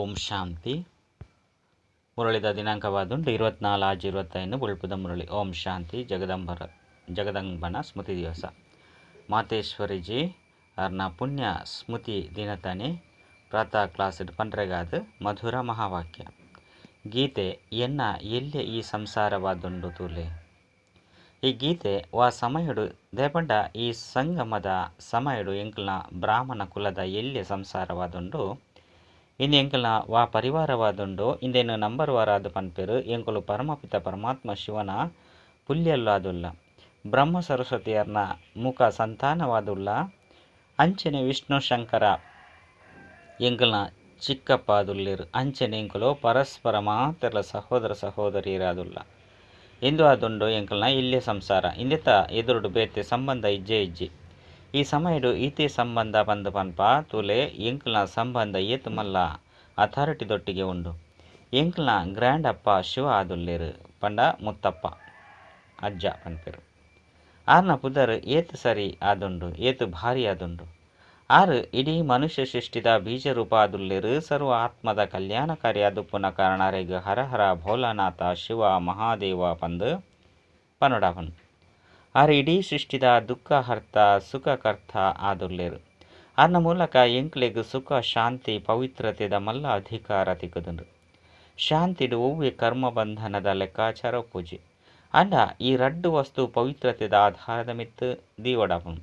ಓಂ ಶಾಂತಿ. ಮುರಳಿದ ದಿನಾಂಕವಾದುಂಟು ಇರುವತ್ನಾಲ್ ಆಜು ಇರುವತ್ತೈದು ಬುಳ್ಪುದ ಮುರಳಿ. ಓಂ ಶಾಂತಿ, ಜಗದಂಬರ, ಜಗದಂಬನ ಸ್ಮೃತಿ ದಿವಸ. ಮಾತೇಶ್ವರಿಜಿ ಅರ್ನ ಪುಣ್ಯ ಸ್ಮೃತಿ ದಿನತನೆ, ಪ್ರಾತಃ ಕ್ಲಾಸ್ ಪಂಡ್ರೆಗಾದ, ಮಧುರ ಮಹಾವಾಕ್ಯ. ಗೀತೆ, ಎನ್ನ ಎಲ್ಲೆ ಈ ಸಂಸಾರವಾದುಂಡು ತೂಲೆ? ಈ ಗೀತೆ ವಾ ಸಮಯಡು ದೇಪಂಡ ಈ ಸಂಗಮದ ಸಮಯಡು ಎಂಕ್ಲ ಬ್ರಾಹ್ಮಣ ಕುಲದ ಎಲ್ಯ ಸಂಸಾರವಾದುಂಡು ಇನ್ನು ಎಂಕಲ್ನ ವಾ ಪರಿವಾರವಾದುಂಡು, ಇಂದೇನು ನಂಬರ್ ವಾರಾದ ಪನ್ಪೆರು, ಎಂಕುಲು ಪರಮಪಿತ ಪರಮಾತ್ಮ ಶಿವನ ಪುಲ್ಯಲ್ಲಾದುಲ್ಲ. ಬ್ರಹ್ಮ ಸರಸ್ವತಿಯರ್ನ ಮುಖ ಸಂತಾನವಾದುಲ್ಲ. ಅಂಚನೆ ವಿಷ್ಣು ಶಂಕರ ಎಂಕಲ್ನ ಚಿಕ್ಕಪ್ಪಾದುಲ್ಲಿರು. ಅಂಚನೆ ಎಂಕುಲು ಪರಸ್ಪರ ಮಾತೆರ್ಲ ಸಹೋದರ ಸಹೋದರಿಯರಾದುಲ್ಲ ಎಂದು ಆದುಂಡು ಎಂಕಲ್ನ ಇಲ್ಲೇ ಸಂಸಾರ. ಇಂದೆತ ಎದುರುಡು ಬೇತೆ ಸಂಬಂಧ ಇಜ್ಜೆ ಇಜ್ಜಿ. ಈ ಸಮಯಡು ಈತೆ ಸಂಬಂಧ ಬಂದ ಪನ್ಪ ತುಲೆ ಎಂಕ್ಲ ಸಂಬಂಧ ಏತು ಮಲ್ಲ ಅಥಾರಿಟಿ ದೊಟ್ಟಿಗೆ ಉಂಡು. ಎಂಕ್ಲ ಗ್ರ್ಯಾಂಡ್ ಅಪ್ಪ ಶಿವ ಆದುಲ್ಲೇರು, ಪಂಡ ಮುತ್ತಪ್ಪ, ಅಜ್ಜ ಪನ್ಪೆರು. ಆರ್ನ ಪುದರ್ ಏತು ಸರಿ ಆದುಂಡು, ಏತು ಭಾರಿ ಆದುಂಡು. ಆರು ಇಡೀ ಮನುಷ್ಯ ಸೃಷ್ಟಿದ ಬೀಜರೂಪ ಆದುಲ್ಲೇರು, ಸರ್ವ ಆತ್ಮದ ಕಲ್ಯಾಣಕಾರಿ ಆದುಪ್ಪುನ ಕಾರಣರೆಗ್ ಹರ ಹರ ಭೋಲಾನಾಥ ಶಿವ ಮಹಾದೇವ ಪಂದು ಪನೊಡಾಪನ್. ಆರು ಇಡೀ ಸೃಷ್ಟಿದ ದುಃಖಹರ್ತ ಸುಖಕರ್ತ ಆದುಲ್ಲೇರು ಆರ್ನ ಮೂಲಕ ಎಂಕ್ಲೆಗ್ ಸುಖ, ಶಾಂತಿ, ಪವಿತ್ರತೆದ ಮಲ್ಲ ಅಧಿಕಾರ ತಿಕ್ಕದುಂಡು ಶಾಂತಿಡು ಒವ್ವೆ ಕರ್ಮ ಬಂಧನದ ಲೆಕ್ಕಾಚಾರ ಪೂಜೆ. ಅಂಡ ಈ ರಡ್ಡು ವಸ್ತು ಪವಿತ್ರತೆದ ಆಧಾರದ ಮಿತ್ತು ದೀವಡಾಪನ್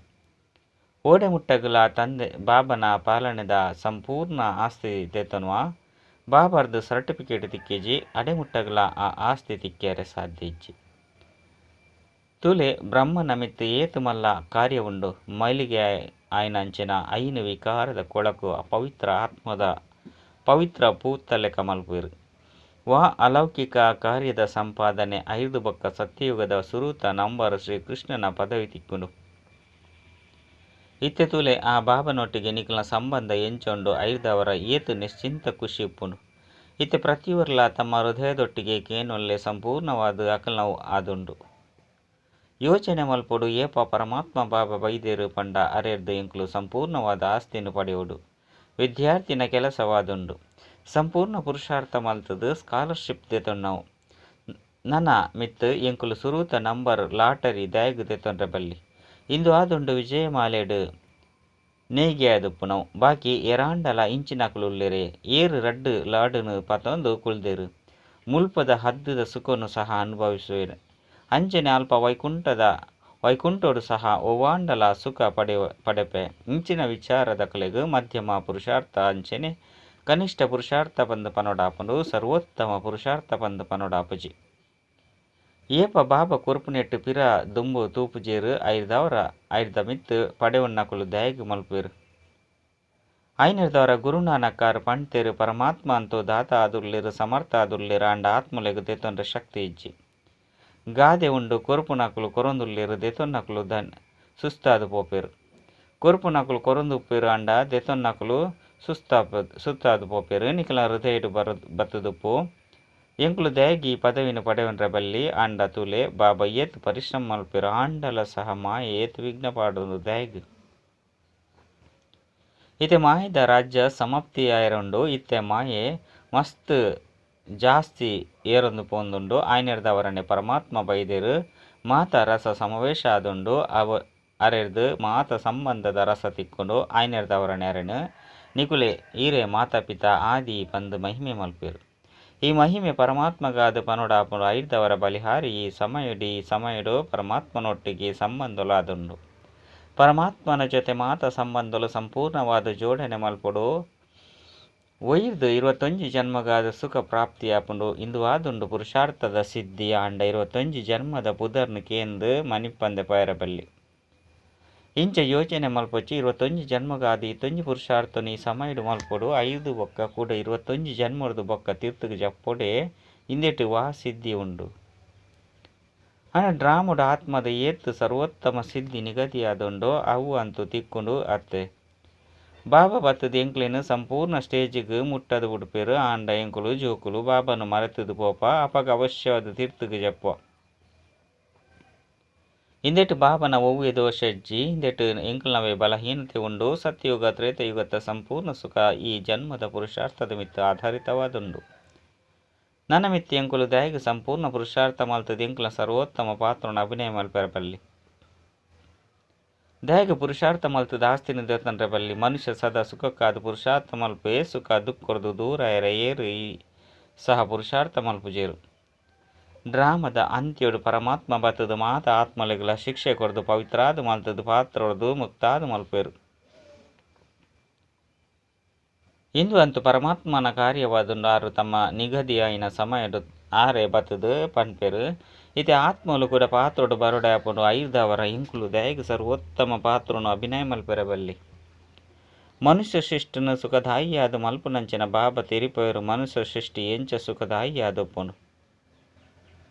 ಓಡೆ ಮುಟ್ಟಗಲ ತಂದೆ, ಬಾಬನ ಪಾಲನೆದ ಸಂಪೂರ್ಣ ಆಸ್ತಿ ತೆತ್ತನುವ. ಬಾಬರ್ದು ಸರ್ಟಿಫಿಕೇಟ್ ತಿಕ್ಕೇಜಿ, ಅಡೆ ಮುಟ್ಟಗಲ ಆ ಆಸ್ತಿ ತಿಕ್ಕೇರೆ ಸಾಧ್ಯ ನಮಿತ್ ಏತು ಮಲ್ಲ ಕಾರ್ಯ ಉಂಡು ಮೈಲಿಗೆ ಆಯ್ನಂಚಿನ ಐನು ವಿಕಾರದ ಕೊಳಕು ಅಪವಿತ್ರ ಆತ್ಮದ ಪವಿತ್ರ ಪೂತಲೆ ಕಮಲ್ಪುರು. ವಾ ಅಲೌಕಿಕ ಕಾರ್ಯದ ಸಂಪಾದನೆ ಐದು ಬಕ್ಕ ಸತ್ಯಯುಗದ ಸುರೂತ ನಂಬರ್ ಶ್ರೀಕೃಷ್ಣನ ಪದವಿ ತಿಕ್ಕುಂಡು. ಇತ್ತೆ ತುಲೆ ಆ ಬಾಬನೊಟ್ಟಿಗೆ ನಿಖಲ್ನ ಸಂಬಂಧ ಎಂಚೊಂಡು ಐದವರ ಏತು ನಿಶ್ಚಿಂತ ಖುಷಿ ಉಪ್ಪುಂಡು. ಇತ್ತೆ ಪ್ರತಿಯೊರ್ಲ ತಮ್ಮ ಹೃದಯದೊಟ್ಟಿಗೆ ಕೇನೊಲ್ಲೆ ಸಂಪೂರ್ಣವಾದ ಅಕಲನವು ಆದುಂಡು. ಯೋಚನೆ ಮಲ್ಪೊಡು ಏಪ ಪರಮಾತ್ಮ ಬಾಬಾ ಬೈದೇರು ಪಂಡ ಅರೆರ್ದು ಎಂಕ್ಲು ಸಂಪೂರ್ಣವಾದ ಆಸ್ತಿಯನ್ನು ಪಡೆಯುವುದು ವಿದ್ಯಾರ್ಥಿನ ಕೆಲಸವಾದುಂಡು. ಸಂಪೂರ್ಣ ಪುರುಷಾರ್ಥ ಮಲ್ತದು ಸ್ಕಾಲರ್ಶಿಪ್ ದೆತೊನ್ನವು ನನ ಮಿತ್ ಎಂಕುಲು ಸುರೂತ ನಂಬರ್ ಲಾಟರಿ ದಯಗು ದೆತೊಂಡ್ರೆ ಬಲ್ಲಿ. ಇಂದು ಆದುಂಡು ವಿಜಯಮಾಲೆಡು ನೇಯ್ಗೆ ಆದುಪ್ಪುನವು ಬಾಕಿ ಎರಾಂಡಲ ಇಂಚಿನಕುಲುಲ್ಲೆರೆ ಏರು ರಡ್ಡು ಲಾಡನು ಪತೊಂದು ಕುಲ್ದೇರು. ಮುಲ್ಪದ ಹದ್ದದ ಸುಖನು ಸಹ ಅನುಭವಿಸುವೆನು. ಅಂಚನೆ ಅಲ್ಪ ವೈಕುಂಠದ ವೈಕುಂಠರು ಸಹ ಒವಾಂಡಲ ಸುಖ ಪಡೆ, ಪಡೆಪೆ. ಇಂಚಿನ ವಿಚಾರದ ಕಲೆಗು ಮಧ್ಯಮ ಪುರುಷಾರ್ಥ ಅಂಚನೆ. ಕನಿಷ್ಠ ಪುರುಷಾರ್ಥ ಪಂದ ಪನೋಡಾಪನು ಸರ್ವೋತ್ತಮ ಪುರುಷಾರ್ಥ ಪಂದ ಪನೋಡಾಪುಜಿ. ಏಪ ಬಾಬ ಕೊರ್ಪುನೆಟ್ಟು ಪಿರ, ದುಂಬು ತೂಪುಜೇರು ಐರ್ದವರ, ಐರ್ದ ಮಿತ್ತು ಪಡೆವನ್ನಕುಲು ದಯಗು ಮಲ್ಪೇರು ಐನಿರ್ದವರ ಗುರುನಾನಕ್ಕಾರು ಪಣ್ತೇರು ಪರಮಾತ್ಮ ಅಂತೂ ದಾತ ಆದುರ್ಲಿರು, ಸಮರ್ಥ ಆದುರ್ಲಿರು ಅಂಡ ಆತ್ಮಲೆಗು ತೆತ್ತೊಂಡ್ರೆ ಶಕ್ತಿ ಇಜ್ಜಿ. ಗಾದೆ ಉಂಡು ಕೊರ್ಪುನಕುಲು ಕೊರೊಂದುಲ್ಲೆರ್ ದೆತೊನ್ನಕುಲು ದನ್ ಸುಸ್ತಾದ್ ಪೋಪೇರು. ಕೊರುಪು ಕೊರೊಂದು ಕೊರೊಂದುಪ್ಪೇರು ಅಂಡ ದೆತೊನ್ನಕುಲು ಸುಸ್ತಾಪ ಸುತ್ತಾದು ಪೋಪೇರು. ನಿಖಲ ಹೃದಯಡು ಬರ ಬತ್ತದುಪ್ಪು. ಎಂಕುಲು ದಯಗಿ ಪದವಿನ ಪಡೆವನ್ರ ಬಲ್ಲಿ ಅಂಡ ತುಲೆ ಬಾಬಾ ಏತ್ ಪರಿಶ್ರಮ ಮಲ್ಪಿರು. ಆಂಡಲ ಸಹ ಮಾ ಏತ್ ವಿಘ್ನ ಪಾಡೊಂದು ದಯಗ್. ಇತ್ತೆ ಮಾಯದ ರಾಜ್ಯ ಸಮಾಪ್ತಿ ಆಯರುಂಡು ಇತ್ತೆ ಮಾಯೆ ಮಸ್ತ್ ಜಾಸ್ತಿ ಏರೊಂದು ಪೋಂದುಂಡು ಆಯ್ನೆರ್ದವರನೆ ಪರಮಾತ್ಮ ಬೈದೆರ್, ಮಾತ ರಸ ಸಮಾವೇಶ ಆದುಂಡು, ಅವ ಅರೆರ್ದು ಮಾತ ಸಂಬಂಧದ ರಸ ತಿಕ್ಕೊಂಡು ಆಯ್ನೆರ್ದವರನೆ ಅರೆನು ನಿಕುಲೆ ಈರೆ ಮಾತಾಪಿತ ಆದಿ ಪಂದು ಮಹಿಮೆ ಮಲ್ಪೇರು. ಈ ಮಹಿಮೆ ಪರಮಾತ್ಮಗಾದ ಪನೊಡಾಪನು ಐದವರ ಬಲಿಹಾರಿ, ಈ ಸಮಯಡಿ ಸಮಯಡು ಪರಮಾತ್ಮನೊಟ್ಟಿಗೆ ಆದುಂಡು ಪರಮಾತ್ಮನ ಜೊತೆ ಮಾತ ಸಂಬಂಧಲು ಸಂಪೂರ್ಣವಾದ ಜೋಡಣೆ ಮಲ್ಪಡು ಒಯ್ದು ಇರುವತ್ತೊಂಜಿ ಜನ್ಮಗಾದ ಸುಖ ಪ್ರಾಪ್ತಿಯಾಪುಂಡು ಇಂದು ಆದುಂಡು ಪುರುಷಾರ್ಥದ ಸಿದ್ಧಿ ಆಂಡ ಇರುವತ್ತೊಂಜಿ ಜನ್ಮದ ಪುದರ್ನು ಕೇಂದು ಮನಿಪ್ಪಂದೆ ಪೈರಬಲ್ಲಿ. ಇಂಚ ಯೋಚನೆ ಮಲ್ಪೊಚ್ಚಿ ಇರುವತ್ತೊಂಜಿ ಜನ್ಮಗಾದ ಇತ್ತೊಂಜಿ ಪುರುಷಾರ್ಥನು ಈ ಸಮಯಡು ಮಲ್ಪೊಡು ಐದು ಬೊಕ್ಕ ಕೂಡ ಇರುವತ್ತೊಂಜಿ ಜನ್ಮರದು ಬೊಕ್ಕ ತೀರ್ಥಗೆ ಜಪ್ಪೊಡೆ ಇಂದೆಟು ವಾ ಸಿದ್ಧಿ ಉಂಡು. ಆನ ಡ್ರಾಮುಡು ಆತ್ಮದ ಏತ್ತು ಸರ್ವೋತ್ತಮ ಸಿದ್ಧಿ ನಿಗದಿಯಾದುಂಡು ಅವು ಅಂತೂ ತಿಕ್ಕೊಂಡು ಅತ್ತೆ. ಬಾಬಾ ಬತ್ತದ ಎಂಕ್ಲೆನು ಸಂಪೂರ್ಣ ಸ್ಟೇಜಿಗೆ ಮುಟ್ಟದ ಬಿಡ್ಪೇರು ಆಂಡ, ಎಂಕುಲು, ಜೋಕುಲು, ಬಾಬನು ಮರೆತದು ಪೋಪ, ಅಪಗ ಅವಶ್ಯವಾದ ತೀರ್ಥಗೆ ಜಪ್ಪ ಇಂದೆಟ್ ಬಾಬನ ಒವ್ವೆ ದೋಷಜ್ಜಿ ಇಂದೆಟ್ ಎಂಕಲ್ನವೆ ಬಲಹೀನತೆ ಉಂಡು, ಸತ್ಯಯುಗ, ತ್ರೇತಯುಗದ ಸಂಪೂರ್ಣ ಸುಖ ಈ ಜನ್ಮದ ಪುರುಷಾರ್ಥದ ಮಿತ್ತ ಆಧಾರಿತವಾದುಂಡು. ನನ್ನ ಮಿತ್ತಿ ಎಂಕುಲು ದಯಗೆ ಸಂಪೂರ್ಣ ಪುರುಷಾರ್ಥ ಮಲ್ತದ ಎಂಕುಲ ಸರ್ವೋತ್ತಮ ಪಾತ್ರನ ಅಭಿನಯ ಮಲ್ಪೆರಬಲ್ಲಿ. ದಯಗೆ ಪುರುಷಾರ್ಥ ಮಲ್ತದ ದಾಸ್ತಿನ ದೇವತನ ಬಲ್ಲಿ. ಮನುಷ್ಯ ಸದಾ ಸುಖಕ್ಕಾದ ಪುರುಷಾರ್ಥ ಮಲ್ಪೆ. ಸುಖ ದುಃಖರದು ದೂರ ಎರ ಏರು. ಈ ಸಹ ಪುರುಷಾರ್ಥ ಮಲ್ಪುಜೇರು ಡ್ರಾಮದ ಅಂತ್ಯಡು ಪರಮಾತ್ಮ ಬತ್ತದ ಮಾತ, ಆತ್ಮಲೆಗಳ ಶಿಕ್ಷೆ ಕೊರದು, ಪವಿತ್ರಾದ ಮಲ್ತದ ಪಾತ್ರ ಹೊಡೆದು ಮುಕ್ತಾದ ಮಲ್ಪೇರು. ಇಂದು ಅಂತೂ ಪರಮಾತ್ಮನ ಕಾರ್ಯವಾದುಂಡು ಆರು ತಮ್ಮ ನಿಗದಿಯಾಯಿನ ಸಮಯಡು ಆರೆ ಬತ್ತದು ಪನ್ಪೆರು. ಇತ್ತೆ ಆತ್ಮಲು కూడా ಪಾತ್ರಡು బరుడాపడు ಆಪುಂಡು ఇంకులు ಇಂಕುಲು ದಯಗೆ ಸರ್ವೋತ್ತಮ ಪಾತ್ರನು ಅಭಿನಯ ಮಲ್ಪೆರಬಲ್ಲಿ ಮನುಷ್ಯ ಶಿಷ್ಟನ ಸುಖದಾಯಿಯಾದ ಮಲ್ಪುನಂಚಿನ ಬಾಬ ತೆರಿಪೋಯರು ಮನುಷ್ಯ ಸೃಷ್ಟಿ ಎಂಚ ಸುಖದಾಯಿಯಾದೊಪ್ಪುಂಡು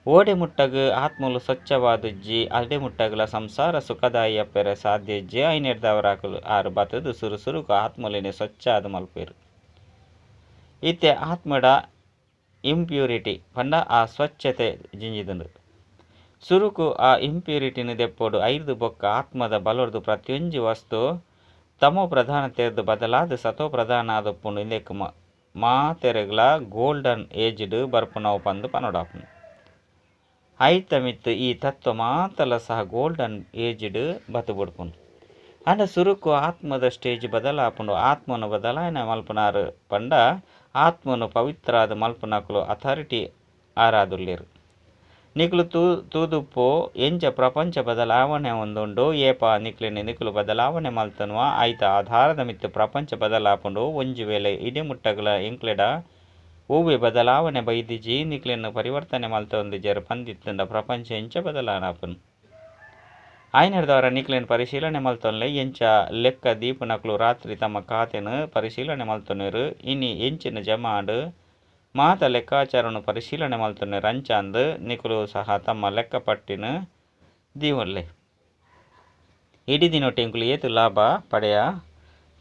ಓಡೆ ಮುಟ್ಟಗ ಆತ್ಮಲು ಸ್ವಚ್ಛವಾದುಜ್ಜಿ ಅಡೆ ಮುಟ್ಟಗಲ ಸಂಸಾರ ಸುಖದಾಯಿಯ ಪೆರೆ ಸಾಧ್ಯಜ್ಜಿ, ಐನೆಡ್ದವರಾಕಲು ಆರು ಬತದು ಸುರು ಸುರುಕು ಆತ್ಮಲಿನೆ ಸ್ವಚ್ಛ ಆದ ಮಲ್ಪೇರು. ಇತ್ತೆ ಆತ್ಮಡ ಇಂಪ್ಯೂರಿಟಿ, ಪಂಡ ಆ ಸ್ವಚ್ಛತೆ ಜಿಂಜಿದುಂಡು. ಸುರುಕು ಆ ಇಂಪ್ಯೂರಿಟಿನ ದೆಪ್ಪೊಡು ಐದು ಬೊಕ್ಕ ಆತ್ಮದ ಬಲೊರ್ದು ಪ್ರತಿಯೊಂಜಿ ವಸ್ತು ತಮೋ ಪ್ರಧಾನ ತೆರೆದು ಬದಲಾದ ಸತೋ ಪ್ರಧಾನ ಆದಪ್ಪುಂಡು ಇಂದೆಕ್ ಮಾತೆರೆಗ್ಲ ಗೋಲ್ಡನ್ ಏಜ್ಡ್ ಬರ್ಪುನವು ಪಂದು ಪನೋಡಾಪುಂಡು. ಐತ ಮಿತ್ ಈ ತತ್ವ ಮಾತಲ ಸಹ ಗೋಲ್ಡನ್ ಏಜ್ಡ್ ಬತು ಬಿಡ್ಪುಂಡು. ಅಂಡ ಸುರುಕು ಆತ್ಮದ ಸ್ಟೇಜ್ ಬದಲಾಪುಂಡು. ಆತ್ಮನು ಬದಲಾಯನ ಮಲ್ಪನಾರು ಪಂಡ ಆತ್ಮನು ಪವಿತ್ರಾದ ಮಲ್ಪನಕುಲು ಅಥಾರಿಟಿ ಆರಾದುಲ್ಲೇರು. ನಿಕ್ಲು ತೂ, ತೂದುಪ್ಪು, ಎಂಚ ಪ್ರಪಂಚ ಬದಲಾವಣೆ ಒಂದುಂಡು, ಏಪ ನಿಕ್ಲಿನ ನಿಕ್ಲು ಬದಲಾವಣೆ ಮಲ್ತನ್ವ ಐತ ಆಧಾರದ ಮಿತ್ತು ಪ್ರಪಂಚ ಬದಲಾಪುಂಡು, ಒಂಜಿ ವೇಳೆ ಇಡಿಮುಟ್ಟಗಳ ಎಂಕ್ಲೆಡ ಹೂವೆ ಬದಲಾವಣೆ ಬೈದಿಜಿ ನಿಕ್ಲಿನ ಪರಿವರ್ತನೆ ಮಲ್ತೊಂದು ಜರ ಪಂದಿತ್ತಂಡ ಪ್ರಪಂಚ ಎಂಚ ಬದಲಾವಣಾಪುನು ಆಯ್ನಡ್ದವರ ನಿಕ್ಲಿನ ಪರಿಶೀಲನೆ ಮಲ್ತೊನ್ಲೆ, ಎಂಚ ಲೆಕ್ಕ ದೀಪನಕ್ಲು ರಾತ್ರಿ ತಮ್ಮ ಖಾತೆನು ಪರಿಶೀಲನೆ ಮಲ್ತೊನ್ನೆರು, ಇನಿ ಎಂಚಿನ ಜಮಾಡು ಮಾತ ಲೆಕ್ಕಾಚಾರನು ಪರಿಶೀಲನೆ ಮಲ್ತೊನ್ನೆರು ರಂಚಾಂದ್ ನಿಕುಲು ಸಹ ತಮ್ಮ ಲೆಕ್ಕ ಪಟ್ಟಿನ ದೀವೊಲ್ಲೆ. ಇಡೀ ದಿನೊಟ್ಟು ಎಂಕುಲು ಏತು ಲಾಭ ಪಡೆಯ?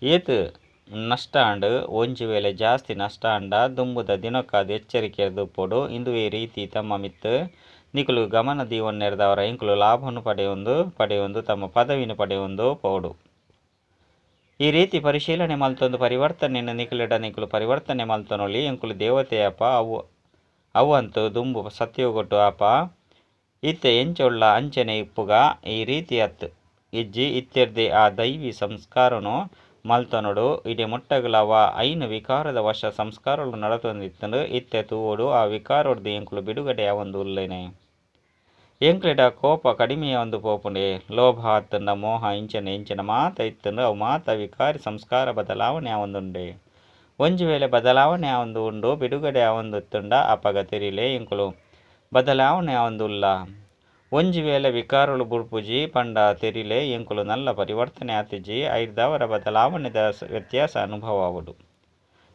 ಏತು ನಷ್ಟ ಅಂಡ್ ಒಂಜಿ ವೇಳೆ ಜಾಸ್ತಿ ನಷ್ಟ ಅಂಡ ದುಂಬುದ ದಿನಕ್ಕಾದ ಎಚ್ಚರಿಕೆ ಇಂದು ಈ ರೀತಿ ತಮ್ಮ ಮಿತ್ತು ನಿಕುಲು ಗಮನ ದೀವನ್ನೆರೆದವರ ಇಂಕುಲು ಲಾಭವನ್ನು ಪಡೆಯೊಂದು ಪಡೆಯೊಂದು, ತಮ್ಮ ಪದವಿನ ಪಡೆಯೊಂದು ಪೌಡು. ಈ ರೀತಿ ಪರಿಶೀಲನೆ ಮಲ್ತೊಂದು ಪರಿವರ್ತನೆಯನ್ನು ನಿಕುಲಿಡ ನಿಖಲು ಪರಿವರ್ತನೆ ಮಲ್ತನೊಲಿ ಎಂಕುಲು ದೇವತೆಯಪ್ಪ ಅವು, ಅವಂತು ದುಂಬು ಸತ್ಯೋಗೊಟ್ಟು ಅಪ. ಇತ್ತೆ ಎಂಚೊಳ್ಳ ಅಂಚನೆ ಇಪ್ಪುಗ, ಈ ರೀತಿ ಅತ್ ಇಜ್ಜಿ ಇತ್ತೆರ್ದೆ ಆ ದೈವಿ ಸಂಸ್ಕಾರನು ಮಲ್ತನೊಡು, ಇಡೀ ಮುಟ್ಟಗಲವ ಐನು ವಿಕಾರದ ವಶ ಸಂಸ್ಕಾರಗಳು ನಡತೊಂದಿತ್ತಂಡು ಇತ್ತೆ ತೂವೋಡು ಆ ವಿಕಾರೊಡ್ದು ಎಂಕುಲು ಬಿಡುಗಡೆಯ ಒಂದು ಉಲ್ಲೇನೆ. ಎಂಕ್ಲೆಡ ಕೋಪ ಕಡಿಮೆಯ ಒಂದು ಪೋಪುಂಡೆ. ಲೋಭ ಆತಂಡ ಮೋಹ ಇಂಚನ ಇಂಚನ ಮಾತ ಇತ್ತಂಡು ಅವು ಮಾತ ವಿಕಾರಿ ಸಂಸ್ಕಾರ ಬದಲಾವಣೆ ಆವೊಂದುಂಡೆ ಒಂಜಿ ವೇಳೆ ಬದಲಾವಣೆ ಒಂದು ಉಂಡು, ಬಿಡುಗಡೆ ಆವೊಂದು ಇತ್ತುಂಡ ಅಪಗ ತೆರಿಲೆ ಎಂಕುಲು ಬದಲಾವಣೆ ಆವೊಂದುಲ್ಲ ಒಂಜಿ ವೇಳೆ ವಿಕಾರುಲು ಬುಡ್ಪುಜಿ ಪಂಡ ತೆರಿಲೆ ಎಂಕುಲು ನಲ್ಲ ಪರಿವರ್ತನೆ ಆತಿಜಿ ಐದವರ ಬದಲಾವಣೆದ ವ್ಯತ್ಯಾಸ ಅನುಭವ ಆವಡು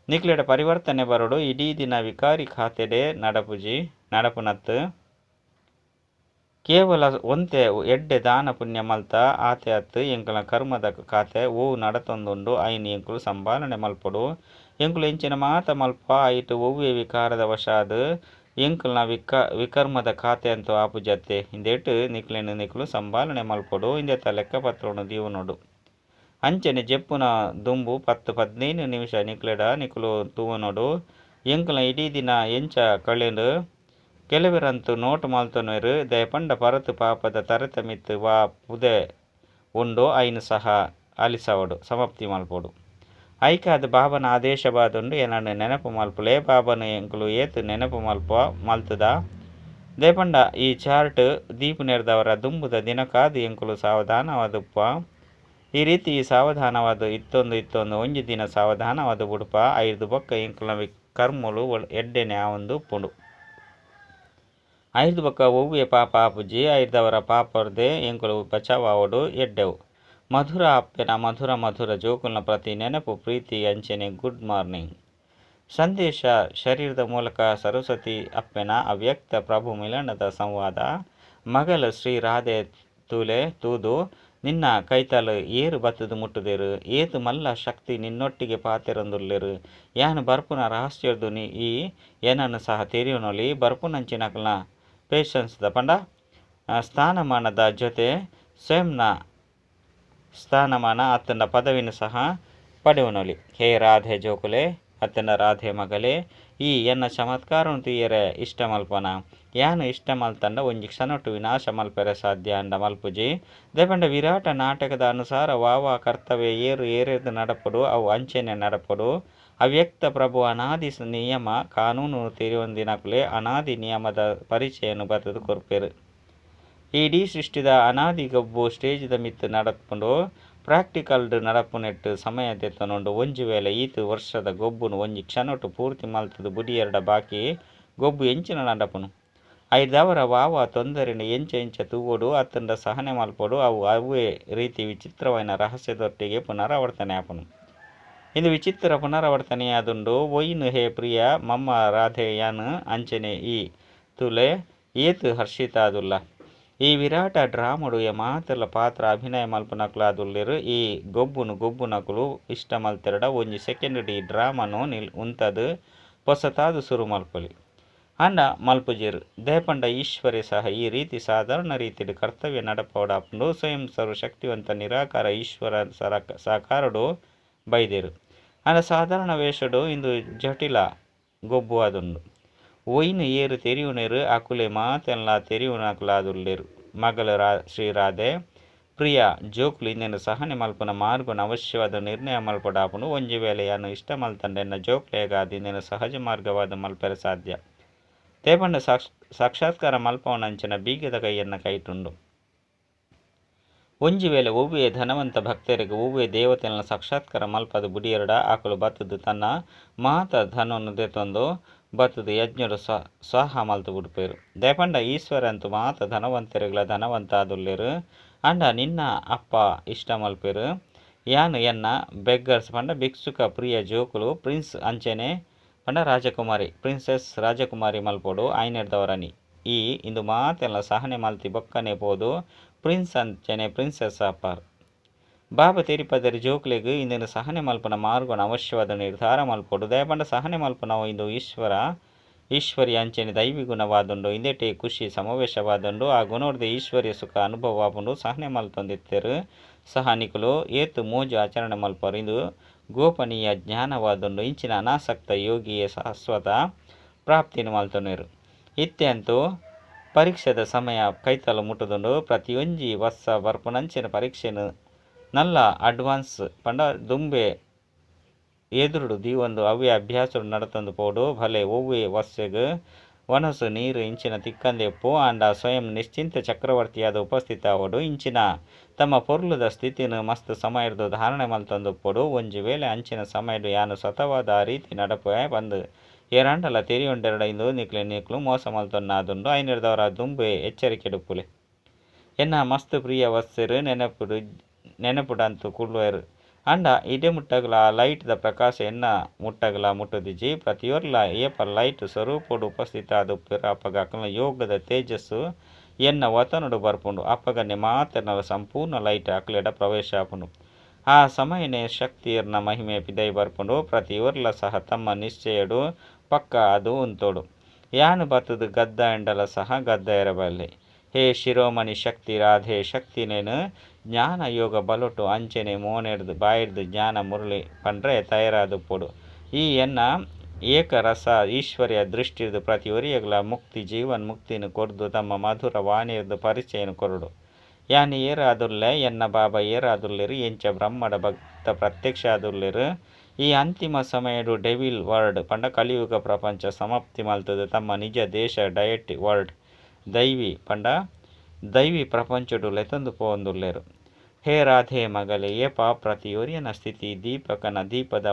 ನಿಕ್ಲೆಡ ಪರಿವರ್ತನೆ ಬರಡು, ಇಡೀ ದಿನ ವಿಕಾರಿ ಖಾತೆಡೆ ನಡಪುಜಿ, ನಡಪುನತ್ತು ಕೇವಲ ಒಂತೆ ಎಡ್ಡೆ ದಾನ ಪುಣ್ಯ ಮಲ್ತ, ಆತೆ ಅತ್ತು ಎಂಕುಲ ಕರ್ಮದ ಖಾತೆ ಓವು ನಡತೊಂದುಂಡು, ಐನ್ ಎಂಕುಲು ಸಂಭಾಲನೆ ಮಲ್ಪಡು. ಎಂಕುಲು ಎಂಚಿನ ಮಾತ ಮಲ್ಪ, ಐಟು ಒವ್ವೆ ವಿಕಾರದ ವಶಾದ್ ಎಂಕುಲ್ನ ವಿಕ, ವಿಕರ್ಮದ ಖಾತೆ ಅಂತೂ ಆಪು ಜತೆ. ಇಂದೆಟ್ ನಿಕ್ಲೆನು ನಿಕ್ಲು ಸಂಭಾಲನೆ ಮಲ್ಪಡು ಹಿಂದೆತ್ತ ಲೆಕ್ಕಪತ್ರವನ್ನು ದೀವು ನೋಡು. ಅಂಚನೆ ಜೆಪ್ಪುನ ದುಂಬು, ಪತ್ತು ಪದಿನೈದು ನಿಮಿಷ ನಿಕ್ಲೆಡ ನಿಕ್ಲು ನೋಡು. ಎಂಕುಲ ಇಡೀ ದಿನ ಎಂಚ ಕಳೆಂಡು ಕೆಲವರಂತೂ ನೋಟು ಮಾಲ್ತೊನೆರು ದಯಪಂಡ ಪರತು ಪಾಪದ ತರತ ಮಿತ್ತು ವಾ ಪುದೆ ಉಂಡು ಐನು ಸಹ ಅಲಿಸವಡು ಸಮಾಪ್ತಿ ಮಲ್ಪೊಡು ಐಕಾದ ಬಾಬನ ಆದೇಶ ಬಾದುಂಡು ಏನನ್ನು ನೆನಪು ಮಲ್ಪುಲೇ ಬಾಬನ ಎಂಕುಲು ಏತು ನೆನಪು ಮಲ್ಪ ಮಲ್ತದ ದೇಪಂಡ ಈ ಚಾರ್ಟ್ ದೀಪು ನೆರೆದವರ ದುಂಬುದ ದಿನಕ್ಕಾದು ಎಂಕುಲು ಸಾವಧಾನವಾದಪ್ಪ ಈ ರೀತಿ ಈ ಸಾವಧಾನವಾದ ಇತ್ತೊಂದು ಇತ್ತೊಂದು ಒಂಜಿ ದಿನ ಸಾವಧಾನವಾದ ಬುಡುಪ ಐದು ಬೊಕ್ಕ ಎಂಕುಲ ಕರ್ಮುಲು ಎಡ್ಡೆನೆ ಆ ಒಂದು ಪುಂಡು ಐದು ಬೊಕ್ಕ ಒವ್ವೆ ಪಾಪ ಆಪುಜಿ ಐದವರ ಪಾಪರ್ದೆ ಎಂಕುಲು ಬಚಾವ್ ಆವಡು ಎಡ್ಡೆವು. ಮಧುರ ಅಪ್ಪೆನ ಮಧುರ ಮಧುರ ಜೋಕುಲ್ನ ಪ್ರತಿ ನೆನಪು, ಪ್ರೀತಿ, ಅಂಚನೆ ಗುಡ್ ಮಾರ್ನಿಂಗ್ ಸಂದೇಶ, ಶರೀರದ ಮೂಲಕ ಸರಸ್ವತಿ ಅಪ್ಪೆನ ಅವ್ಯಕ್ತ ಪ್ರಭು ಮಿಲನದ ಸಂವಾದ. ಮಗಲು ಶ್ರೀ ರಾಧೆ ತೂಲೆ ತೂದು, ನಿನ್ನ ಕೈತಲು ಏರು ಬತ್ತದು ಮುಟ್ಟುದೆರು, ಏತು ಮಲ್ಲ ಶಕ್ತಿ ನಿನ್ನೊಟ್ಟಿಗೆ ಪಾತೆರೊಂದುಲ್ಲೆರ್. ಯಾನು ಬರ್ಪುನ ರಹಸ್ಯರ್ದು ಈ, ಏನನ್ನು ಸಹ ತೆರೆಯುನೊಲಿ ಬರ್ಪುನಂಚಿನಕಲ್ನ ಪೇಷನ್ಸ್ ಪಂಡ ಸ್ಥಾನಮಾನದ ಜೊತೆ ಸ್ವಯಂನ ಸ್ಥಾನಮಾನ ಆತನ ಪದವಿನ ಸಹ ಪಡೆಯುವನೊಲಿ. ಹೇ ರಾಧೆ ಜೋಕುಲೆ, ಅತ್ತನ ರಾಧೆ ಮಗಲೆ ಈ ಎನ್ನ ಚಮತ್ಕಾರವನ್ನು ತೀಯರೆ ಇಷ್ಟ ಮಲ್ಪನ ಯಾನು ಇಷ್ಟ ಮಲ್ತಂಡ ಒಂಜಿ ಕ್ಷಣಟು ವಿನಾಶ ಮಲ್ಪೆರೆ ಸಾಧ್ಯ ಅಂಡ ಮಲ್ಪುಜಿ. ದೇಪಂಡ ವಿರಾಟ ನಾಟಕದ ಅನುಸಾರ ವಾವ ಕರ್ತವ್ಯ ಏರು ಏರೆದು ನಡಪಡು, ಅವು ಅಂಚೆನೆ ನಡಪಡು. ಅವ್ಯಕ್ತ ಪ್ರಭು ಅನಾದಿ ನಿಯಮ ಕಾನೂನು ತಿರುವೊಂದಿನಕುಲೆ ಅನಾದಿ ನಿಯಮದ ಪರಿಚಯನು ಬರೆದು ಕೊರ್ಪೇರು. ಇಡೀ ಸೃಷ್ಟಿದ ಅನಾದಿ ಗಬ್ಬು ಸ್ಟೇಜ್ದ ಮಿತ್ತು ನಡಪುಂಡು ಪ್ರಾಕ್ಟಿಕಲ್ಡ್ ನಡಪುನೆಟ್ಟು ಸಮಯ ತೆತ್ತನುಂಡು ಒಂಜಿ ವೇಳೆ ಈತು ವರ್ಷದ ಗೊಬ್ಬುನು ಒಂಜಿ ಕ್ಷಣಟು ಪೂರ್ತಿ ಮಲ್ತದು ಎರಡ ಬಾಕಿ ಗೊಬ್ಬು ಎಂಚಿನ ನಡಪುನು. ಐದವರ ವಾವ ತೊಂದರೆನ ಎಂಚ ಎಂಚ ತೂಗೋಡು ಅತ್ತಂಡ ಸಹನೆ ಮಲ್ಪಡು ಅವು ಅವೇ ರೀತಿ ವಿಚಿತ್ರವಾದ ರಹಸ್ಯದೊಟ್ಟಿಗೆ ಪುನರಾವರ್ತನೆ ಆಪುನು. ಇದು ವಿಚಿತ್ರ ಪುನರಾವರ್ತನೆಯಾದುಂಡು ಒಯ್ನು ಹೇ ಪ್ರಿಯ, ಮಮ್ಮ ರಾಧೆಯನ್ ಅಂಚನೆ ಈ, ತುಲೆ, ಏತು ಹರ್ಷಿತಾದುಲ್ಲ. ಈ ವಿರಾಟ ಡ್ರಾಮಡು ಎ ಮಾತ್ರ ಪಾತ್ರ ಅಭಿನಯ ಮಲ್ಪನಕುಲಾದುಲ್ಲೆರು, ಈ ಗೊಬ್ಬುನು ಗೊಬ್ಬುನಕುಲು ಇಷ್ಟ ಮಲ್ತೆರಡ ಒಂಜಿ ಸೆಕೆಂಡ್ ಡಿ ಡ್ರಾಮನು ನಿಲ್ ಉಂತದು ಹೊಸತಾದು ಸುರು ಮಲ್ಪಲಿ. ಅಂಡ ಮಲ್ಪುಜೇರು ದೇಪಂಡ ಈಶ್ವರಿ ಸಹ ಈ ರೀತಿ ಸಾಧಾರಣ ರೀತಿಯಲ್ಲಿ ಕರ್ತವ್ಯ ನಡಪೋಡಾಪುಂಡು, ಸ್ವಯಂ ಸರ್ವಶಕ್ತಿವಂತ ನಿರಾಕಾರ ಈಶ್ವರ ಸರ ಸಾಕಾರಡು ಬೈದೇರು. ಅಂದ್ರೆ ಸಾಧಾರಣ ವೇಷಡು ಇಂದು ಜಟಿಲ ಗೊಬ್ಬು ಅದುಂಡು ಒಯ್ನು ಏರು ತೆರಿಯುನೆರು ಅಕುಲೆ ಮಾತೆಲ್ಲ ತೆರಿಯುನಕುಲಾದುಲ್ಲೆರು ಮಗಳು ರಾ, ಶ್ರೀರಾಧೆ, ಪ್ರಿಯ ಜೋಕುಲು ಇಂದೆನು ಸಹನೆ ಮಲ್ಪನ ಮಾರ್ಗನ ಅವಶ್ಯವಾದ ನಿರ್ಣಯ ಮಲ್ಪಡಾಪುನು, ಒಂಜಿ ವೇಳೆ ಯಾನು ಇಷ್ಟ ಮಲ್ತಂಡೆನ್ನ ಜೋಕ್ಲೇಗಾದ ಇಂದೆನು ಸಹಜ ಮಾರ್ಗವಾದ ಮಲ್ಪೆರೆ ಸಾಧ್ಯ. ತೇಪಂಡ ಸಾಕ್ಷ್, ಸಾಕ್ಷಾತ್ಕಾರ ಮಲ್ಪವನಂಚಿನ ಬೀಗದ ಕೈಯನ್ನು ಕೈಟುಂಡು ಒಂಜಿ ವೇಳೆ ಒವ್ವೆ ಧನವಂತ ಭಕ್ತರಿಗೆ ಒವ್ವೆ ದೇವತೆಯನ್ನು ಸಾಕ್ಷಾತ್ಕಾರ ಮಲ್ಪದ ಬುಡಿಯರಡ ಆಕಲು ಬತ್ತದು ತನ್ನ ಮಹತ ಧನವನ್ನು ದೆತ್ತೊಂದು ಬತ್ತದು ಯಜ್ಞರು ಸ್ವ, ಸ್ವಾಹ ಮಲ್ತು ಬಿಡ್ಪೇರು. ದೇಪಂಡ ಈಶ್ವರ ಅಂತೂ ಧನವಂತರಿಗಳ ಧನವಂತ ಆದುಲ್ಲೇರು ಅಂಡ, ನಿನ್ನ ಅಪ್ಪ ಇಷ್ಟ ಮಲ್ಪೇರು. ಯಾನು ಎನ್ನ ಬೆಗ್ಗರ್ಸ್ ಪಂಡ, ಭಿಕ್ಷುಕ ಪ್ರಿಯ ಜೋಕುಲು, ಪ್ರಿನ್ಸ್ ಅಂಚೆನೆ ಪಂಡ ರಾಜಕುಮಾರಿ, ಪ್ರಿನ್ಸೆಸ್ ರಾಜಕುಮಾರಿ ಮಲ್ಪೋಡು ಆಯ್ನೆಡ್ದವರನಿ ಈ ಇಂದು ಮಾತೆಲ್ಲ ಸಹನೆ ಮಲ್ತಿ ಬೊಕ್ಕನೆ ಪೋದು ಪ್ರಿನ್ಸ್ ಅಂಚನೆ ಪ್ರಿನ್ಸೆಸ್ ಅಪ್ಪಾರ್ ಬಾಬ ತೆರಿಪದರಿ ಜೋಕ್ಲೆಗ್ ಇಂದಿನ ಸಹನೆ ಮಲ್ಪನ ಮಾರ್ಗನ ಅವಶ್ಯವಾದ ನಿರ್ಧಾರ ಮಲ್ಪೊಡು ದಯಪಂಡ ಸಹನೆ ಮಲ್ಪನವು ಇಂದು ಈಶ್ವರ ಈಶ್ವರಿ ಅಂಚನೆ ದೈವಿ ಗುಣವಾದುಂಡು ಇಂದೆಟೆ ಖುಷಿ ಸಮಾವೇಶವಾದುಂಡು ಆ ಗುಣೋರ್ದ ಈಶ್ವರ್ಯ ಸುಖ ಅನುಭವ ಆಪುಂಡು ಸಹನೆ ಮಲ್ತೊಂದಿತ್ತೆರು ಸಹನಿಕುಲು ಏತು ಮೋಜು ಆಚರಣೆ ಮಲ್ಪರು ಇಂದು ಗೋಪನೀಯ ಜ್ಞಾನವಾದುಂಡು ಇಂಚಿನ ಅನಾಸಕ್ತ ಯೋಗಿಯೇ ಶಾಶ್ವತ ಪ್ರಾಪ್ತಿನ ಮಲ್ತೊನೆರು ಇತ್ತೆಂತೂ ಪರೀಕ್ಷೆದ ಸಮಯ ಕೈತಲು ಮುಟ್ಟುದುಂಡು ಪ್ರತಿಯೊಂಜಿ ವರ್ಷ ಬರ್ಪುನಂಚಿನ ಪರೀಕ್ಷೆನು ನಲ್ಲ ಅಡ್ವಾನ್ಸ್ ಪಂಡ ದುಂಬೆ ಎದುರುಡು ಒಂದು ಅವ್ಯ ಅಭ್ಯಾಸ ನಡತಂದು ಪೋಡು ಭಲೆ ಒವ್ವೇ ವರ್ಷಗ್ ವನಸು ನೀರು ಇಂಚಿನ ತಿಕ್ಕಂದೆಪ್ಪು ಆಂಡ ಸ್ವಯಂ ನಿಶ್ಚಿಂತ ಚಕ್ರವರ್ತಿಯಾದ ಉಪಸ್ಥಿತ ಅವಡು ಇಂಚಿನ ತಮ್ಮ ಪೊರ್ಲುದ ಸ್ಥಿತಿನ ಮಸ್ತ್ ಸಮಯದ ಧಾರಣೆ ಮಲ್ತಂದು ಪೊಡು ಒಂಜಿ ವೇಳೆ ಅಂಚಿನ ಸಮಯಡು ಯಾನು ಸತವಾದ ರೀತಿ ನಡಪೆ ಬಂದು ನಿಕ್ಲೆ ನಿಕ್ಲು ಮೋಸ ಮಲ್ತೊನ್ನಾದುಂಡು ಐನಿಡ್ದವರ ದುಂಬೆ ಎಚ್ಚರಿಕೆ ಡುಪ್ಪುಲೆ. ಎನ್ನ ಮಸ್ತ್ ಪ್ರಿಯ ವಸ್ಸರು ನೆನಪುಡು, ನೆನಪುಡಂತು ಕುಳ್ಳುವರು ಅಂಡ ಇಡೆ ಮುಟ್ಟಗಲ ಲೈಟ್ದ ಪ್ರಕಾಶ ಎನ್ನ ಮುಟ್ಟಗಲ ಮುಟ್ಟುದಿಜಿ ಪ್ರತಿಯೊರ್ಲ ಏಪ ಲೈಟ್ ಸ್ವರೂಪಡು ಉಪಸ್ಥಿತ ಆದುಪ್ಪೆರು ಅಪ್ಪಗ ಯೋಗದ ತೇಜಸ್ಸು ಎನ್ನ ವತನುಡು ಬರ್ಪುಂಡು. ಅಪ್ಪಗನೆ ಮಾತೆರ್ನಲ ಸಂಪೂರ್ಣ ಲೈಟ್ ಅಕ್ಲೆಡ ಪ್ರವೇಶ ಆಪುಂಡು. ಆ ಸಮಯನೇ ಶಕ್ತಿಯರ್ನ ಮಹಿಮೆ ಪಿದೈ ಬರ್ಪುಂಡು. ಪ್ರತಿಯೊರ್ಲ ಸಹ ತಮ್ಮ ನಿಶ್ಚಯಡು ಪಕ್ಕ ಅದು ಉಂತೋಡು. ಯಾನು ಬತ್ತದು ಗದ್ದ ಎಂಡಲ ಸಹ ಗದ್ದ ಇರಬಲ್ಲೆ ಹೇ ಶಿರೋಮಣಿ ಶಕ್ತಿ ರಾಧೆ ಶಕ್ತಿನೇನು ಜ್ಞಾನ ಯೋಗ ಬಲೊಟ್ಟು ಅಂಚನೆ ಮೋನೆಡ್ದು ಬಾಯಿಡ್ದು ಜ್ಞಾನ ಮುರುಳಿ ಪಂಡ್ರೆ ತಯಾರಾದು ಪೊಡು. ಈ ಎನ್ನ ಏಕರಸ ಈಶ್ವರ್ಯ ದೃಷ್ಟಿರ್ದು ಪ್ರತಿ ಒರಿಯಗಳ ಮುಕ್ತಿ ಜೀವನ್ ಮುಕ್ತಿನ ಕೊರ್ದು ತಮ್ಮ ಮಧುರ ವಾಣಿರ್ದು ಪರಿಚಯನ ಕೊರಡು. ಯಾನಿ ಏರಾದುಲ್ಲೆ ಎನ್ನ ಬಾಬಾ ಏರಾದುಲ್ಲೆರು, ಎಂಚ ಬ್ರಹ್ಮಡ ಭಕ್ತ ಪ್ರತ್ಯಕ್ಷ ಆದುಲ್ಲೆರು ಈ ಅಂತಿಮ ಸಮಯಡು ಡೆವಿಲ್ ವರ್ಡ್, ಪಂಡ ಕಲಿಯುಗ ಪ್ರಪಂಚ ಸಮಾಪ್ತಿ ಮಾಲ್ತದೆ. ತಮ್ಮ ನಿಜ ದೇಶ ಡಯಟ್ ವರ್ಲ್ಡ್ ದೈವಿ, ಪಂಡ ದೈವಿ ಪ್ರಪಂಚಡು ಲೆತಂದು ಪೋಂದುಲ್ಲೆರು ಹೇ ರಾಧೆ ಮಗಲೆ ಏಪ ಪ್ರತಿಯೊರಿಯನ ಸ್ಥಿತಿ, ದೀಪಕನ ದೀಪದ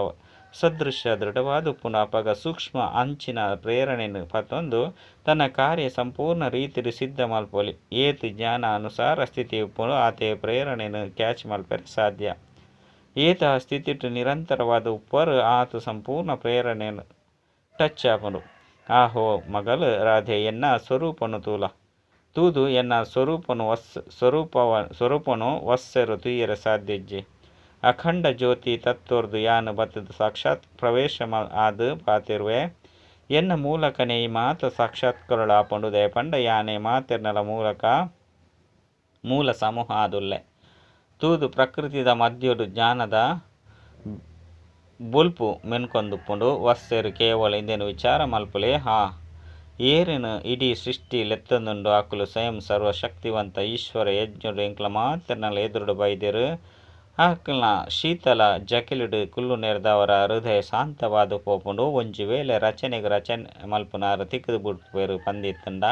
ಸದೃಶ ದೃಢವಾದ ಪುನಃ ಪಗ ಸೂಕ್ಷ್ಮ ಅಂಚಿನ ಪ್ರೇರಣೆಯನ್ನು ಪತ್ತೊಂದು ತನ್ನ ಕಾರ್ಯ ಸಂಪೂರ್ಣ ರೀತಿಯಲ್ಲಿ ಸಿದ್ಧ ಮಲ್ಪೊಲಿ. ಏತ್ ಜ್ಞಾನ ಅನುಸಾರ ಸ್ಥಿತಿ ಪುನಃ ಆತೆ ಪ್ರೇರಣೆಯನ್ನು ಕ್ಯಾಚ್ ಮಲ್ಪರೆ ಸಾಧ್ಯ. ಏತ ಸ್ಥಿತಿಟ್ಟು ನಿರಂತರವಾದ ಉಪ್ಪರ್ ಆತ ಸಂಪೂರ್ಣ ಪ್ರೇರಣೆಯನ್ನು ಟಚ್ ಆಪುಂಡು ಆಹೋ ಮಗಲ್ ರಾಧೆ, ಎನ್ನ ಸ್ವರೂಪನು ತೂಲ. ತೂದು ಎನ್ನ ಸ್ವರೂಪನು ವಸ್ ಸ್ವರೂಪವ ಸ್ವರೂಪನು ವಸ್ಸರು ತುಯ್ಯರ ಸಾಧ್ಯಜ್ಜೆ. ಅಖಂಡ ಜ್ಯೋತಿ ತತ್ತೋರ್ದು ಯಾನು ಬತ್ತದ ಸಾಕ್ಷಾತ್ ಪ್ರವೇಶ ಆದು ಪಾತಿರುವೆ. ಎನ್ನ ಮೂಲಕನೇ ಈ ಮಾತ ಸಾಕ್ಷಾತ್ಕರಳ ಪಂಡು ದಯಪಂಡ, ಯಾನೆ ಮಾತೆರ್ನಲ ಮೂಲಕ ಮೂಲ ಸಮೂಹ ಆದುಲ್ಲೆ. ತೂದು ಪ್ರಕೃತಿದ ಮಧ್ಯಡು ಜ್ಞಾನದ ಬುಲ್ಪು ಮೆನ್ಕೊಂದುಪ್ಪುಂಡು ವಸ್ತೆರ್ ಕೇವಲ ಇಂದೇನು ವಿಚಾರ ಮಲ್ಪುಲೆ? ಹಾ. ಏರೆನ್ ಇಡೀ ಸೃಷ್ಟಿ ಲೆತ್ತೊಂದುಂಡು ಅಕುಲು ಸ್ವಯಂ ಸರ್ವ ಶಕ್ತಿವಂತ ಈಶ್ವರ ಯಜ್ಞುಡು ಎಂಕ್ಲ ಮಾತೆರ್ನಲ ಎದುರುಡು ಬೈದೆರ್. ಆಕಲ್ನ ಶೀತಲ ಜಕಿಲುಡು ಕುಲ್ಲು ನೆರೆದವರ ಹೃದಯ ಶಾಂತವಾದ ಪೋಪುಂಡು. ಒಂಜಿ ವೇಳೆ ರಚನೆಗೆ ರಚನೆ ಮಲ್ಪುನಾರ್ ತಿಕ್ಕದು ಬಿಡ್ಪೇರು ಪಂದಿತ್ತಂಡ.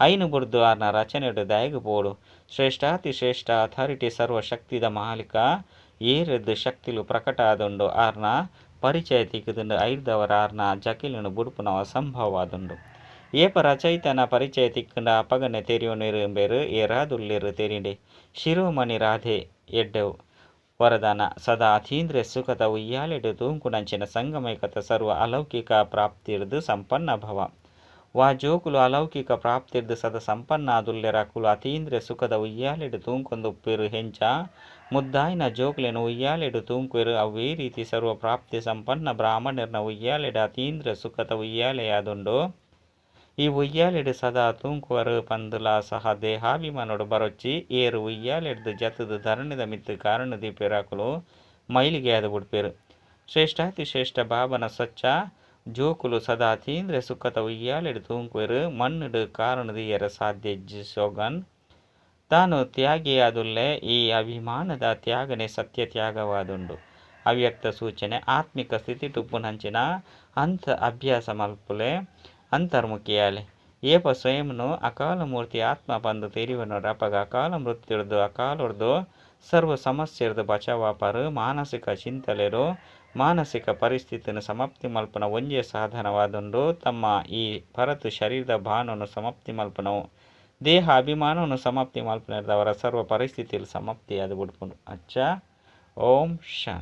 ಐನು ಬುಡ್ದು ಆರ್ನ ರಚನೆಡು ದಯಗು ಪೋಡು. ಶ್ರೇಷ್ಠಾತಿ ಶ್ರೇಷ್ಠ ಅಥಾರಿಟಿ ಸರ್ವ ಶಕ್ತಿದ ಮಾಲಿಕ ಏರೆದ್ದು ಶಕ್ತಿಲು ಪ್ರಕಟ ಆದುಂಡು. ಆರ್ನ ಪರಿಚಯ ತಿಕ್ಕದುಂಡು ಐರ್ದವರ ಆರ್ನ ಜಕಿಲುನು ಸಂಭವ ಸಂಭವವಾದುಂಡು. ಏಪ ರಚಯಿತನ ಪರಿಚಯ ತಿಕ್ಕಂಡ ಅಪಗನೆ ತೆರಿಯೋನಿರು ಎಂಬೆರು ಏರಾದುಲ್ಲಿರು ತೆರಿಂಡೆ. ಶಿರೋಮಣಿ ರಾಧೆ ಎಡ್ಡೆವು. ವರದಾನ, ಸದಾ ಅತೀಂದ್ರ ಸುಖದ ಉಯ್ಯಾಲೆಡು ತೂಂಕುನಂಚಿನ ಸಂಗಮೈಕತ ಸರ್ವ ಅಲೌಕಿಕ ಪ್ರಾಪ್ತಿರ್ದು ಸಂಪನ್ನ ಭವ. ವಾ ಜೋಕುಲು ಅಲೌಕಿಕ ಪ್ರಾಪ್ತಿರ್ದ ಸದ ಸಂಪನ್ನ ಆದುಲ್ಲೆರಕುಲು ಅತೀಂದ್ರೆ ಸುಖದ ಉಯ್ಯಾಲೆಡು ತೂಂಕೊಂದುಪ್ಪೆರು ಹೆಂಚ. ಮುದ್ದಾಯಿನ ಜೋಕುಲೆನು ಉಯ್ಯಾಲೆಡು ತೂಂಕುವೆರು ಅವೇ ರೀತಿ ಸರ್ವ ಪ್ರಾಪ್ತಿ ಸಂಪನ್ನ ಬ್ರಾಹ್ಮಣರ್ನ ಉಯ್ಯಾಲೆಡು ಅತೀಂದ್ರ ಸುಖದ ಉಯ್ಯಾಲೆಯಾದುಂಡು. ಈ ಉಯ್ಯಾಲೆಡು ಸದಾ ತೂಂಕುವರು ಪಂದುಲ ಸಹ ದೇಹಾಭಿಮಾನೋಡು ಬರೊಚ್ಚಿ, ಏರು ಉಯ್ಯಾಲೆಡ್ದು ಜತದ ಧರಣಿದ ಮಿತ್ತು ಕಾರಣ ದೀಪೆರಾಕುಲು ಮೈಲಿಗೆ ಆದ ಬಿಡ್ಪೇರು ಶ್ರೇಷ್ಠಾತಿ ಶ್ರೇಷ್ಠ ಬಾಬನ ಸ್ವಚ್ಛ ಜೋಕುಲು ಸದಾ ತೀಂದ್ರೆ ಸುಖತ ಉಯ್ಯಾಲೆಡು ತೂಂಕುವೆರು ಮಣ್ಣುಡು ಕಾರಣದಿಯರ ಸಾಧ್ಯ ಸೋಗನ್. ತಾನು ತ್ಯಾಗಿಯಾದುಲ್ಲೇ ಈ ಅಭಿಮಾನದ ತ್ಯಾಗನೆ ಸತ್ಯ ತ್ಯಾಗವಾದುಂಡು. ಅವ್ಯಕ್ತ ಸೂಚನೆ, ಆತ್ಮಿಕ ಸ್ಥಿತಿ ಟುಪ್ಪುನಂಚಿನ ಅಂಥ ಅಭ್ಯಾಸ ಮಲ್ಪುಲೆ, ಅಂತರ್ಮುಖಿಯಾಲೆ. ಏಪ ಸ್ವಯಂನು ಅಕಾಲ ಮೂರ್ತಿ ಆತ್ಮ ಬಂದು ತೆರಿವನೋಡ ರಪಗ, ಅಕಾಲ ಮೃತ್ಯುಡ್ದು ಅಕಾಲೊಡ್ದು ಸರ್ವ ಸಮಸ್ಯೆರ್ದು ಬಚಾವಾಪರು, ಮಾನಸಿಕ ಚಿಂತಲೆರು ಮಾನಸಿಕ ಪರಿಸ್ಥಿತಿನ ಸಮಾಪ್ತಿ ಮಲ್ಪನ ಒಂಜೆ ಸಾಧನವಾದುಂಡು ತಮ್ಮ ಈ ಪರತು ಶರೀರದ ಭಾನವನ್ನು ಸಮಾಪ್ತಿ ಮಲ್ಪನವು. ದೇಹ ಅಭಿಮಾನವನ್ನು ಸಮಾಪ್ತಿ ಮಲ್ಪನದವರ ಸರ್ವ ಪರಿಸ್ಥಿತಿಯಲ್ಲಿ ಸಮಾಪ್ತಿ ಅದು ಬಿಡ್ಕೊಂಡು ಅಚ್ಚ. ಓಂ ಶಾಂತಿ.